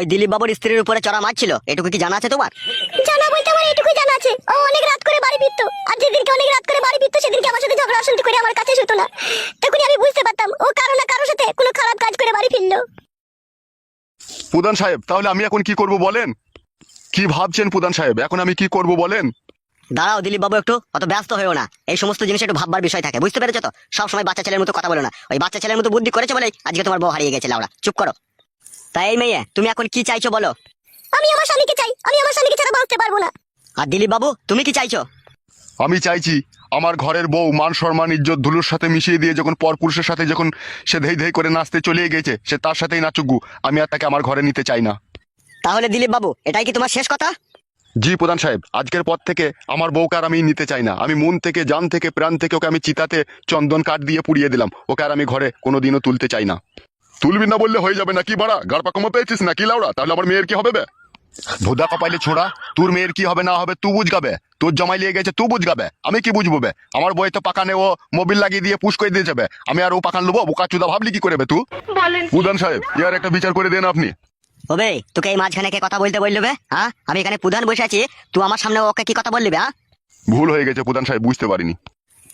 ওই দিলীপ বাবুর স্ত্রীর উপরে চড়া মারছিল। এটুকু কি জানা আছে তোমার? জানা বলতে আমার এটুকুই জানা আছে। ও অনেক রাত করে বাড়ি ফিরতো। আর যেদিনকে অনেক রাত করে বাড়ি ফিরতো সেদিনকে আমার সাথে ঝগড়া অশান্তি করে আমার কাছে শুতো না। তখনই আমি বুঝতে পারতাম ও কারও না কারোর সাথে কোনো খারাপ কাজ করে বাড়ি ফিরলো। প্রধান সাহেব তাহলে আমি এখন কি করব বলেন? কি ভাবছেন প্রধান সাহেব? এখন আমি কি করব বলেন? দাঁড়াও দিলীপ বাবু একটু অত ব্যস্ত হয়েও না। এই সমস্ত জিনিস একটু ভাববার বিষয় থাকে বুঝতে পেরেছ তো? সব সময় বাচ্চা ছেলের মতো কথা বলো না। ওই বাচ্চা ছেলের মতো বুদ্ধি করেছে বলে আজকে তোমার বউ হারিয়ে গেছে লাউড়া। চুপ করো। তাই এই মেয়ে তুমি এখন কি চাইছো বলো? আমি আমার স্বামীকে চাই আমি আমার স্বামীকে ছাড়া বাঁচতে পারব না। আর দিলীপ বাবু তুমি কি চাইছো? আমি চাইছি আমার ঘরের বউ মান সম্মান ইজ্জত ধুলুর সাথে মিশিয়ে দিয়ে যখন পরপুরুষের সাথে যখন সে ধেই ধেই করে নাচতে চলে গেছে সে তার সাথেই নাচুকু আমি আর তাকে আমার ঘরে নিতে চাই না। তাহলে দিলীপ বাবু এটাই কি তোমার শেষ কথা? জি প্রধান সাহেব আজকের পর থেকে আমার বউকে আর আমি নিতে চাই না। আমি মন থেকে জান থেকে প্রাণ থেকে ওকে আমি চিতাতে চন্দন কাঠ দিয়ে পুড়িয়ে দিলাম। ওকে আর আমি ঘরে কোনোদিনও তুলতে চাই না। তুলবি না বললে হয়ে যাবে নাকি বাড়া? গাড় পাকামো পেয়েছিস নাকি লাউড়া? তাহলে আমার মেয়ের কি হবে বে? ভোদা কপাইলে ছোড়া। তোর মেয়ের কি হবে না হবে তুই বুঝগাবে। তোর জমাই লিয়ে গেছে তুই বুঝগাবে। আমি কি বুঝব বে? আমার বই তো পাকানে ও মোবিল লাগিয়ে দিয়ে পুশ করে দিয়ে যাবে আমি আর ও পাকান লোবো বোকা চুদা ভাবলি কি করে বে তুই প্রধান সাহেব ইয়ার একটা বিচার করে দেন আপনি। ওবে তোকে এই মাঝখানে কে কথা বলতে বলল বে হ্যাঁ? আমি এখানে প্রধান বসে আছি তুই আমার সামনে ওকে কি কথা বললি বে হ্যাঁ? ভুল হয়ে গেছে প্রধান সাহেব বুঝতে পারিনি।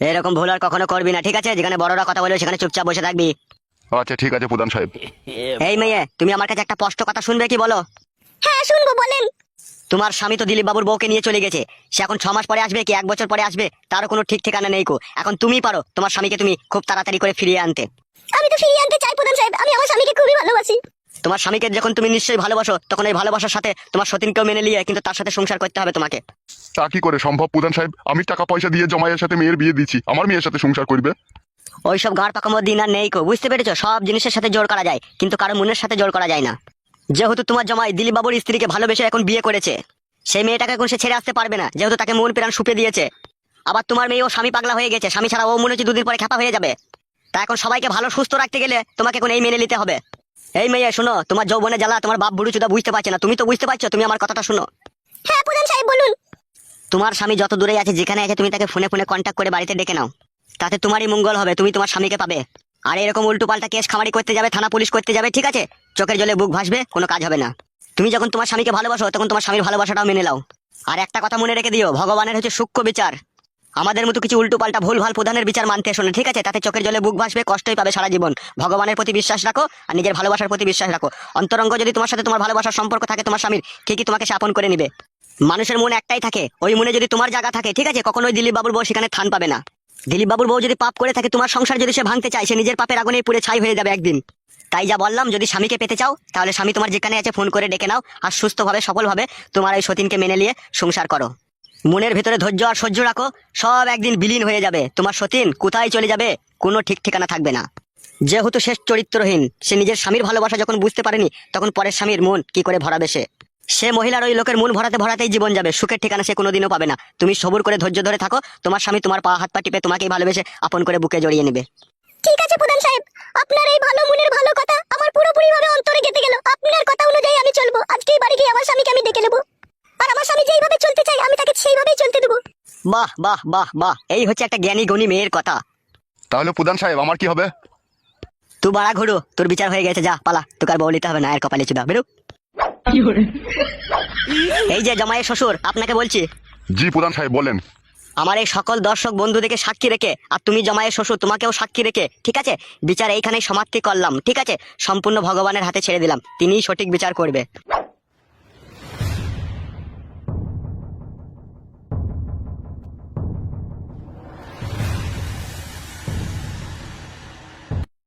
এরকম ভুল আর কখনো করবি না ঠিক আছে? যেখানে বড়রা কথা বলবে সেখানে চুপচাপ বসে থাকবি। আচ্ছা ঠিক আছে প্রধান সাহেব। এই মেয়ে তুমি আমার কাছে একটা স্পষ্ট কথা শুনবে কি বলো? হ্যাঁ শুনব বলেন। তোমার স্বামী তো দিলীপ বাবুর বউকে নিয়ে চলে গেছে। সে এখন ছ মাস পরে আসবে কি এক বছর পরে আসবে? তারও কোনো ঠিক ঠিকানা নেই কো। এখন তুমি পারো তোমার স্বামীকে তুমি খুব তাড়াতাড়ি করে ফিরিয়ে আনতে। আমি তো ফিরিয়ে আনতে চাই প্রধান সাহেব। আমি আমার স্বামীকে খুবই ভালোবাসি। তোমার স্বামীকে যখন তুমি নিশ্চয়ই ভালোবাসো তখন এই ভালোবাসার সাথে তোমার সতীনকেও মেনে নিয়ে কিন্তু তার সাথে সংসার করতে হবে তোমাকে। তা কি করে সম্ভব প্রধান সাহেব? আমি টাকা পয়সা দিয়ে জমাইয়ের সাথে মেয়ের বিয়ে দিচ্ছি। আমার মেয়ের সাথে সংসার করবে? ওইসব গাঁড় পাকামো দিন আর নেই কো বুঝতে পেরেছ? সব জিনিসের সাথে জোর করা যায় কিন্তু কারও মনের সাথে জোর করা যায় না। যেহেতু তোমার জমাই দিলীপ বাবুর স্ত্রীকে ভালোবেসে এখন বিয়ে করেছে সেই মেয়েটাকে এখন সে ছেড়ে আসতে পারবে না যেহেতু তাকে মন প্রাণ সুপে দিয়েছে। আবার তোমার মেয়ে ও স্বামী পাগলা হয়ে গেছে স্বামী ছাড়া ও মনে হচ্ছে দুদিন পরে খ্যাপা হয়ে যাবে। তা এখন সবাইকে ভালো সুস্থ রাখতে গেলে তোমাকে এখন এই মেনে নিতে হবে। এই মেয়ে শোনো তোমার যৌবনে জ্বালা তোমার বাপ বুড়ু চুদা বুঝতে পারছে না তুমি তো বুঝতে পারছ তুমি আমার কথাটা শোনো। হ্যাঁ প্রধান সাহেব বলুন। তোমার স্বামী যত দূরে আছে যেখানে আছে তুমি তাকে ফোনে ফোনে কন্ট্যাক্ট করে বাড়িতে ডেকে নাও। তাতে তোমারই মঙ্গল হবে, তুমি তোমার স্বামীকে পাবে। আর এরকম উল্টো পাল্টা কেস খামারি করতে যাবে, থানা পুলিশ করতে যাবে, ঠিক আছে? চোখের জলে বুক ভাসবে, কোনো কাজ হবে না। তুমি যখন তোমার স্বামীকে ভালোবাসো, তখন তোমার স্বামীর ভালোবাসাটাও মেনে নাও। আর একটা কথা মনে রেখে দিও, ভগবানের হচ্ছে সূক্ষ্ম বিচার। আমাদের মতো কিছু উল্টো পাল্টা ভুল ভালো প্রধানের বিচার মানতে এসো না ঠিক আছে? তাতে চোখের জলে বুক ভাসবে, কষ্টই পাবে সারা জীবন। ভগবানের প্রতি বিশ্বাস রাখো, আর নিজের ভালোবাসার প্রতি বিশ্বাস রাখো। অন্তরঙ্গ যদি তোমার সাথে তোমার ভালোবাসার সম্পর্ক থাকে, তোমার স্বামীর ঠিকই তোমাকে স্থাপন করে নিবে? মানুষের মন একটাই থাকে, ওই মনে যদি তোমার জায়গা থাকে, ঠিক আছে? কখনোই দিলীপ বাবুর বউ সেখানে থান পাবে না। দিলীপ বাবুর বউ যদি পাপ করে থাকে, তোমার সংসার যদি সে ভাঙতে চায়, সে নিজের পাপের আগুনে পুড়ে ছাই হয়ে যাবে একদিন। তাই যা বললাম, যদি স্বামীকে পেতে চাও, তাহলে স্বামী তোমার যেখানে আছে ফোন করে ডেকে নাও আর সুস্থভাবে, সফলভাবে তোমার এই সতীনকে মেনে নিয়ে সংসার করো। মনের ভেতরে ধৈর্য আর সহ্য রাখো, সব একদিন বিলীন হয়ে যাবে। তোমার সতীন কোথায় চলে যাবে, কোনো ঠিক ঠিকানা থাকবে না। যেহেতু শেষ চরিত্রহীন, সে নিজের স্বামীর ভালোবাসা যখন বুঝতে পারেনি, তখন পরের স্বামীর মন কি করে ভরাবে সে? সে মহিলার ওই লোকের মন ভরাতে ভরাতেই জীবন যাবে। সুখের ঠিকানা সে কোনোদিনও পাবে না। তুমি সবুর করে ধৈর্য ধরে থাকো। তোমার স্বামী তোমার পা হাত পা টিপে তোমাকেই ভালোবেসে আপন করে বুকে জড়িয়ে নেবে। ঠিক আছে প্রধান সাহেব। আপনার এই ভালো মনের ভালো কথা আমার পুরোপুরি ভাবে অন্তরে গেতে গেল। আপনার কথা অনুযায়ী আমি চলবো। আজকেই বাড়ি গিয়ে আমার স্বামীকে আমি ডেকে নেব। আর আমার স্বামী যেইভাবে চলতে চাই আমি তাকে সেইভাবেই চলতে দেবো। বাহ বাহ বাহ বাহ। এই হচ্ছে একটা জ্ঞানী গণী মেয়ের কথা। তাহলে প্রধান সাহেব আমার কি হবে? তুই বাড়া ঘুরো তোর বিচার হয়ে গেছে যা পালা। তোকে আর বলিতে হবে না এর কপালে চুদা। বেরো। এই যে জামাইয়ের শ্বশুর আপনাকে বলছি। জি প্রধান সাহেব বলেন। আমার এই সকল দর্শক বন্ধুদেরকে সাক্ষী রেখে আর তুমি জামাইয়ের শ্বশুর তোমাকেও সাক্ষী রেখে ঠিক আছে? বিচার এইখানেই সমাপ্তি করলাম ঠিক আছে? সম্পূর্ণ ভগবানের হাতে ছেড়ে দিলাম তিনিই সঠিক বিচার করবে।